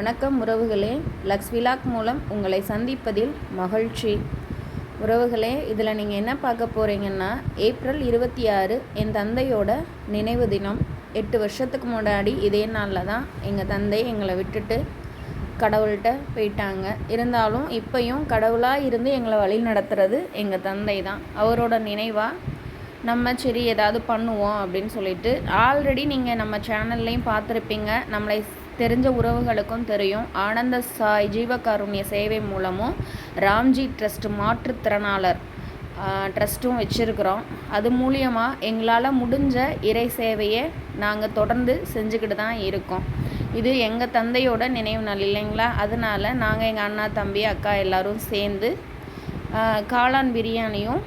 வணக்கம் உறவுகளே. Lux vlog மூலம் உங்களை சந்திப்பதில் மகிழ்ச்சி. உறவுகளே இதில் நீங்கள் என்ன பார்க்க போகிறீங்கன்னா ஏப்ரல் இருபத்தி ஆறு என் தந்தையோட நினைவு தினம். எட்டு வருஷத்துக்கு முன்னாடி இதே நாளில் தான் எங்கள் தந்தை எங்களை விட்டுட்டு கடவுள்கிட்ட போயிட்டாங்க. இருந்தாலும் இப்பையும் கடவுளாக இருந்து எங்களை வழி நடத்துறது எங்கள் தந்தை தான். அவரோட நினைவாக நம்ம சரி ஏதாவது பண்ணுவோம் அப்படின்னு சொல்லிட்டு ஆல்ரெடி நீங்கள் நம்ம சேனல்லையும் பார்த்துருப்பீங்க. நம்மளை தெரிஞ்ச உறவுகளுக்கும் தெரியும். ஆனந்த சாய் ஜீவகாருண்ய சேவை மூலமும் ராம்ஜி ட்ரஸ்ட் மாற்றுத்திறனாளர் ட்ரஸ்ட்டும் வச்சுருக்குறோம். அது மூலியமாக எங்களால் முடிஞ்ச இறை சேவையை நாங்கள் தொடர்ந்து செஞ்சுக்கிட்டு தான் இருக்கோம். இது எங்கள் தந்தையோட நினைவு நாள் இல்லைங்களா? அதனால் நாங்கள் எங்கள் அண்ணா தம்பி அக்கா எல்லோரும் சேர்ந்து காளான் பிரியாணியும்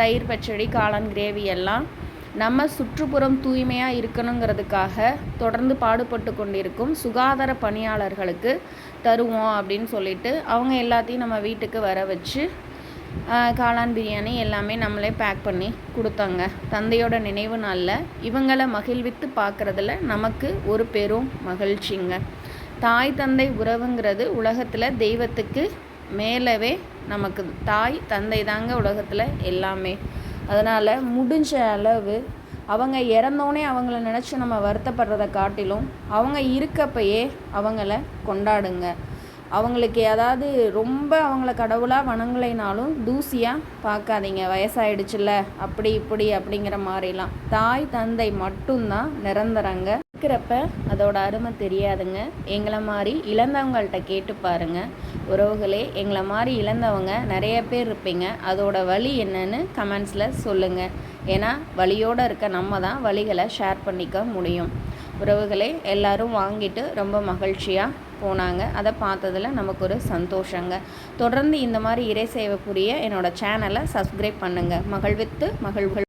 தயிர் பச்சடி காளான் கிரேவி எல்லாம் நம்ம சுற்றுப்புறம் தூய்மையாக இருக்கணுங்கிறதுக்காக தொடர்ந்து பாடுபட்டு கொண்டிருக்கும் சுகாதார பணியாளர்களுக்கு தருவோம் அப்படின்னு சொல்லிட்டு அவங்க எல்லாத்தையும் நம்ம வீட்டுக்கு வர வச்சு காளான் பிரியாணி எல்லாமே நம்மளே பேக் பண்ணி கொடுத்தாங்க. தந்தையோட நினைவு நாளில் இவங்களை மகிழ்வித்து பார்க்குறதுல நமக்கு ஒரு பெரும் மகிழ்ச்சிங்க. தாய் தந்தை உறவுங்கிறது உலகத்தில் தெய்வத்துக்கு மேலவே நமக்கு தாய் தந்தை தாங்க உலகத்தில் எல்லாமே. அதனால் முடிஞ்ச அளவு அவங்க இறந்தோடனே அவங்கள நினச்சி நம்ம வருத்தப்படுறத காட்டிலும் அவங்க இருக்கப்பயே அவங்கள கொண்டாடுங்க. அவங்களுக்கு ஏதாவது ரொம்ப அவங்கள கடவுளாக வணங்கலைனாலும் தூசியாக பார்க்காதீங்க வயசாயிடுச்சுல அப்படி இப்படி அப்படிங்கிற மாதிரிலாம். தாய் தந்தை மட்டும்தான் நிரந்தரங்க. இருக்கிறப்ப அதோட அருமை தெரியாதுங்க. எங்களை மாதிரி இழந்தவங்கள்ட்ட கேட்டு பாருங்கள் உறவுகளே எங்களை மாதிரி இழந்தவங்க நிறைய பேர் இருப்பீங்க. அதோட வழி என்னன்னு கமெண்ட்ஸில் சொல்லுங்கள் ஏன்னா வழியோடு இருக்க நம்ம தான் வழிகளை ஷேர் பண்ணிக்க முடியும். உறவுகளே எல்லோரும் வாங்கிட்டு ரொம்ப மகிழ்ச்சியாக போனாங்க. அதை பார்த்ததில் நமக்கு ஒரு சந்தோஷங்க. தொடர்ந்து இந்த மாதிரி இறை சேவை புரிய என்னோடய சேனலை சப்ஸ்கிரைப் பண்ணுங்கள் மகிழ்வித்து மகள்கள்.